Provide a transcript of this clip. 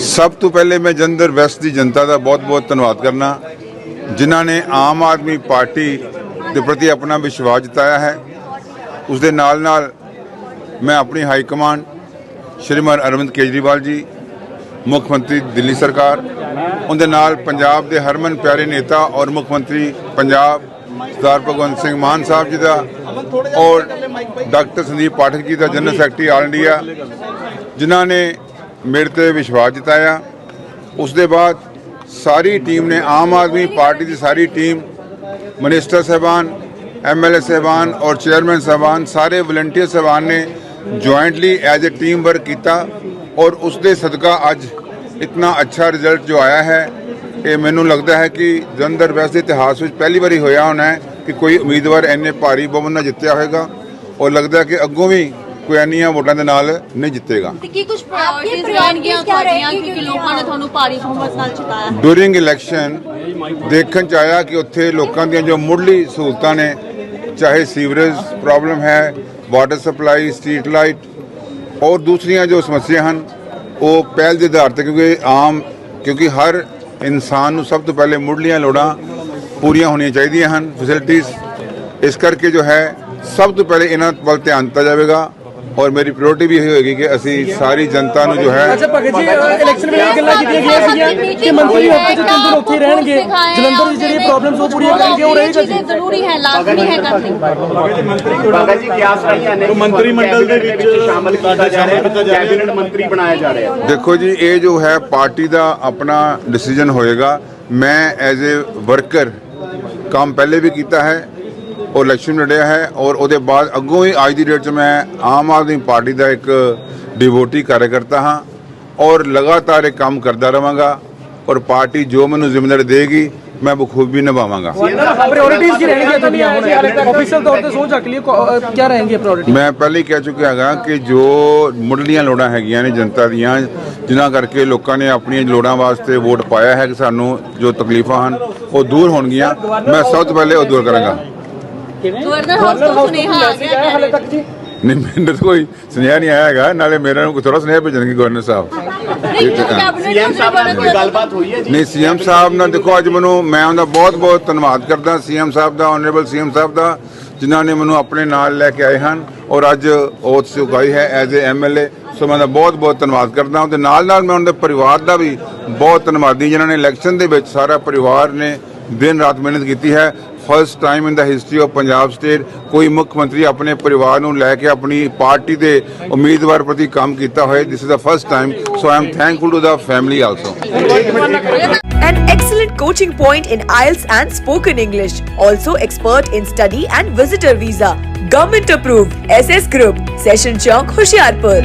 ਸਭ ਤੋਂ ਪਹਿਲੇ ਮੈਂ ਜੰਦਰ ਵੈਸਟ ਦੀ ਜਨਤਾ ਦਾ ਬਹੁਤ-ਬਹੁਤ ਧੰਨਵਾਦ ਕਰਨਾ। ਜਿਨ੍ਹਾਂ ਨੇ ਆਮ ਆਦਮੀ ਪਾਰਟੀ ਦੇ ਪ੍ਰਤੀ ਆਪਣਾ ਵਿਸ਼ਵਾਸ ਜਤਾਇਆ ਹੈ। ਉਸ ਦੇ ਨਾਲ-ਨਾਲ ਮੈਂ ਆਪਣੀ ਹਾਈ ਕਮਾਂਡ ਸ਼੍ਰੀਮਾਨ ਅਰਵਿੰਦ ਕੇਜਰੀਵਾਲ ਜੀ, ਮੁੱਖ ਮੰਤਰੀ ਦਿੱਲੀ ਸਰਕਾਰ, ਉਹਦੇ ਨਾਲ ਪੰਜਾਬ ਦੇ ਹਰਮਨ ਪਿਆਰੇ ਨੇਤਾ ਔਰ ਮੁੱਖ ਮੰਤਰੀ ਪੰਜਾਬ ਸਰਦਾਰ ਭਗਵੰਤ ਸਿੰਘ ਮਾਨ ਸਾਹਿਬ ਜੀ ਦਾ ਔਰ ਡਾਕਟਰ ਸੰਦੀਪ ਪਾਠਕ ਜੀ ਦਾ ਜਨਰਲ ਸੈਕਟਰੀ ਆਲ ਇੰਡੀਆ, ਜਿਨ੍ਹਾਂ ਨੇ ਮੇਰੇ ਤੇ ਵਿਸ਼ਵਾਸ ਜਤਾਇਆ। ਉਸ ਦੇ ਬਾਅਦ ਸਾਰੀ ਟੀਮ ਨੇ, ਆਮ ਆਦਮੀ ਪਾਰਟੀ ਦੀ ਸਾਰੀ ਟੀਮ ਮਨਿਸਟਰ ਸਾਹਿਬਾਨ ਐਮਐਲਏ ਸਾਹਿਬਾਨ ਔਰ ਚੇਅਰਮੈਨ ਸਾਹਿਬਾਨ, ਸਾਰੇ ਵਲੰਟੀਅਰ ਸਾਹਿਬਾਨ ਨੇ jointly as a team work ਕੀਤਾ ਔਰ ਉਸ ਦੇ ਸਦਕਾ ਅੱਜ ਇਤਨਾ ਅੱਛਾ ਰਿਜ਼ਲਟ ਜੋ ਆਇਆ ਹੈ, ਇਹ ਮੈਨੂੰ ਲੱਗਦਾ ਹੈ ਕਿ ਜਲੰਧਰ ਵੈਸਟ ਦੇ ਇਤਿਹਾਸ ਵਿੱਚ ਪਹਿਲੀ ਵਾਰੀ ਹੋਇਆ ਹੋਣਾ ਹੈ ਕਿ ਕੋਈ ਉਮੀਦਵਾਰ ਇੰਨੇ ਭਾਰੀ ਬਹੁਮਤ ਨਾਲ ਜਿੱਤਿਆ ਹੋਵੇਗਾ ਔਰ ਲੱਗਦਾ ਕਿ ਅੱਗੋਂ ਵੀ ਕੋਈ ਵੋਟਾਂ ਦੇ ਨਾਲ ਨਹੀਂ ਜਿੱਤੇਗਾ। ਤੇ ਕੀ ਕੁਝ ਪ੍ਰਾਇੋਰਟੀਜ਼ ਰਹਿਣਗੀਆਂ ਕਿਉਂਕਿ ਲੋਕਾਂ ਨੇ ਤੁਹਾਨੂੰ ਭਾਰੀ ਬਹੁਮਤ ਨਾਲ ਜਿਤਾਇਆ। ਡੂਰਿੰਗ ਇਲੈਕਸ਼ਨ ਦੇਖਣ ਚ ਆਇਆ ਕਿ ਉੱਥੇ ਲੋਕਾਂ ਦੀਆਂ ਜੋ ਮੁੱਢਲੀ ਸਹੂਲਤਾਂ ਨੇ ਚਾਹੇ ਸੀਵਰੇਜ ਪ੍ਰੋਬਲਮ ਹੈ ਵਾਟਰ ਸਪਲਾਈ ਸਟਰੀਟ ਲਾਈਟ ਔਰ ਦੂਸਰੀਆਂ ਜੋ ਸਮੱਸਿਆ ਹਨ ਉਹ ਪਹਿਲ ਦੇ ਆਧਾਰ ਤੇ ਕਿਉਂਕਿ ਆਮ ਕਿਉਂਕਿ ਹਰ ਇਨਸਾਨ ਨੂੰ ਸਭ ਤੋਂ ਪਹਿਲੇ ਮੁੱਢਲੀਆਂ ਲੋੜਾਂ ਪੂਰੀਆਂ ਹੋਣੀਆਂ ਚਾਹੀਦੀਆਂ ਹਨ ਫੈਸਿਲਿਟੀਆਂ ਇਸ ਕਰਕੇ ਜੋ ਹੈ ਸਭ ਤੋਂ ਪਹਿਲੇ ਇਹਨਾਂ ਵੱਲ ਧਿਆਨ ਦਿੱਤਾ ਜਾਵੇਗਾ। ਔਰ ਮੇਰੀ ਪ੍ਰਾਇੋਰਟੀ ਵੀ ਇਹ ਹੋਏਗੀ ਕਿ ਅਸੀਂ ਸਾਰੀ ਜਨਤਾ ਨੂੰ ਜੋ ਹੈ ਅੱਛਾ ਭਗਤ ਜੀ ਇਲੈਕਸ਼ਨ ਵੇਲੇ ਗੱਲਾਂ ਕੀਤੀਆਂ ਗਈਆਂ ਸੀਗੀਆਂ ਕਿ ਮੰਤਰੀ ਹਫ਼ਤੇ ਚ ਤਿੰਨ ਦਿਨ ਉੱਥੇ ਹੀ ਰਹਿਣਗੇ। ਜਲੰਧਰ ਦੀ ਜਿਹੜੀ ਪ੍ਰੋਬਲਮਸ ਉਹ ਪੂਰੀਆਂ ਕਰਨਗੇ ਉਹ ਰਹੇਗਾ ਜੀ। ਚੀਜ਼ਾਂ ਜ਼ਰੂਰੀ ਹੈ ਲਾਜ਼ਮੀ ਹੈ ਕਰਨੀ ਭਗਤ ਜੀ ਕਿਆਸ ਰਹੀਆਂ ਨੇ? ਮੰਤਰੀ ਮੰਡਲ ਦੇ ਵਿੱਚ ਸ਼ਾਮਲ ਕੀਤਾ ਜਾ ਰਿਹਾ ਹੈ ਕੈਬਨਿਟ ਮੰਤਰੀ ਬਣਾਇਆ ਜਾ ਰਿਹਾ ਹੈ। ਦੇਖੋ ਜੀ ਇਹ ਜੋ ਹੈ ਪਾਰਟੀ ਦਾ ਆਪਣਾ ਡਿਸੀਜਨ ਹੋਏਗਾ। ਮੈਂ ਐਜ਼ ਅ ਵਰਕਰ ਕੰਮ ਪਹਿਲੇ ਵੀ ਕੀਤਾ ਹੈ ਔਰ ਇਲੈਕਸ਼ਨ ਲੜਿਆ ਹੈ ਔਰ ਉਹਦੇ ਬਾਅਦ ਅੱਗੋਂ ਹੀ ਅੱਜ ਦੀ ਡੇਟ 'ਚ ਮੈਂ ਆਮ ਆਦਮੀ ਪਾਰਟੀ ਦਾ ਇੱਕ ਡਿਵੋਟੀ ਕਾਰਜਕਰਤਾ ਹਾਂ ਔਰ ਲਗਾਤਾਰ ਇਹ ਕੰਮ ਕਰਦਾ ਰਵਾਂਗਾ ਔਰ ਪਾਰਟੀ ਜੋ ਮੈਨੂੰ ਜ਼ਿੰਮੇਵਾਰੀ ਦੇਗੀ ਮੈਂ ਬਖੂਬੀ ਨਿਭਾਵਾਂਗਾ। ਪ੍ਰਾਇੋਰਟੀਜ਼ ਕੀ ਰਹਿਣਗੀਆਂ ਤੁਹਾਡੀਆਂ ਹੁਣ ਆਫੀਸ਼ੀਅਲ ਤੌਰ ਤੇ ਸੋਚ ਰੱਖ ਲਈ ਕੀ ਰਹਿਣਗੇ ਪ੍ਰਾਇੋਰਟੀ ਮੈਂ ਪਹਿਲੇ ਹੀ ਕਹਿ ਚੁੱਕਿਆ ਹੈਗਾ ਕਿ ਜੋ ਮੁੱਢਲੀਆਂ ਲੋੜਾਂ ਹੈਗੀਆਂ ਨੇ ਜਨਤਾ ਦੀਆਂ ਜਿਨ੍ਹਾਂ ਕਰਕੇ ਲੋਕਾਂ ਨੇ ਆਪਣੀਆਂ ਲੋੜਾਂ ਵਾਸਤੇ ਵੋਟ ਪਾਇਆ ਹੈ ਕਿ ਸਾਨੂੰ ਜੋ ਤਕਲੀਫਾਂ ਹਨ ਉਹ ਦੂਰ ਹੋਣਗੀਆਂ। ਮੈਂ ਸਭ ਤੋਂ ਪਹਿਲੇ ਉਹ ਦੂਰ ਕਰਾਂਗਾ। ਗਵਰਨਰ ਹਾਊਸ ਤੋਂ ਸੁਨੇਹਾ ਆ ਗਿਆ ਹੈ ਹਾਲੇ ਤੱਕ ਜੀ? ਨਹੀਂ ਮੈਨੂੰ ਤਾਂ ਕੋਈ ਸੁਨੇਹਾ ਨਹੀਂ ਆਇਆ ਹੈਗਾ। ਨਾਲੇ ਮੇਰੇ ਨੂੰ ਥੋੜਾ ਸੁਨੇਹਾ ਭੇਜਣਗੇ ਗਵਰਨਰ ਸਾਹਿਬ। ਨਹੀਂ ਸੀਐਮ ਸਾਹਿਬ ਨਾਲ ਕੋਈ ਗੱਲਬਾਤ ਹੋਈ ਹੈ ਜੀ? ਨਹੀਂ ਸੀਐਮ ਸਾਹਿਬ ਨਾਲ ਦੇਖੋ ਅੱਜ ਮੈਨੂੰ ਮੈਂ ਉਹਦਾ ਬਹੁਤ ਬਹੁਤ ਧੰਨਵਾਦ ਕਰਦਾ ਸੀਐਮ ਸਾਹਿਬ ਦਾ ਆਨਰੇਬਲ ਸੀਐਮ ਸਾਹਿਬ ਦਾ ਜਿਨ੍ਹਾਂ ਨੇ ਮੈਨੂੰ ਆਪਣੇ ਨਾਲ ਲੈ ਕੇ ਆਏ ਹਨ। ਔਰ ਅੱਜ ਓਥ ਚੁਕਾਈ ਹੈ ਐਜ਼ ਅ ਐਮਐਲਏ ਸੋ ਮੈਂ ਦਾ ਬਹੁਤ ਬਹੁਤ ਧੰਨਵਾਦ ਕਰਦਾ। ਹਾਂ ਤੇ ਨਾਲ ਨਾਲ ਮੈਂ ਉਹਨਾਂ ਦੇ ਪਰਿਵਾਰ ਦਾ ਵੀ ਬਹੁਤ ਧੰਨਵਾਦੀ ਜਿਨ੍ਹਾਂ ਨੇ ਇਲੈਕਸ਼ਨ ਦੇ ਵਿੱਚ ਸਾਰਾ ਪਰਿਵਾਰ ਨੇ ਦਿਨ ਰਾਤ ਮਿਹਨਤ ਕੀਤੀ ਹੈ। First time in the history of Punjab state ਕੋਈ ਮੁੱਖ ਮੰਤਰੀ ਆਪਣੇ ਪਰਿਵਾਰ ਨੂੰ ਲੈ ਕੇ ਆਪਣੀ ਪਾਰਟੀ ਦੇ ਉਮੀਦਵਾਰ ਪ੍ਰਤੀ ਕੰਮ ਕੀਤਾ ਹੋਏ this is the first time so I am thankful to the family also An excellent coaching point in IELTS and spoken English. Also expert in study and visitor visa. Government approved. SS Group. Session Chowk, Hoshiarpur.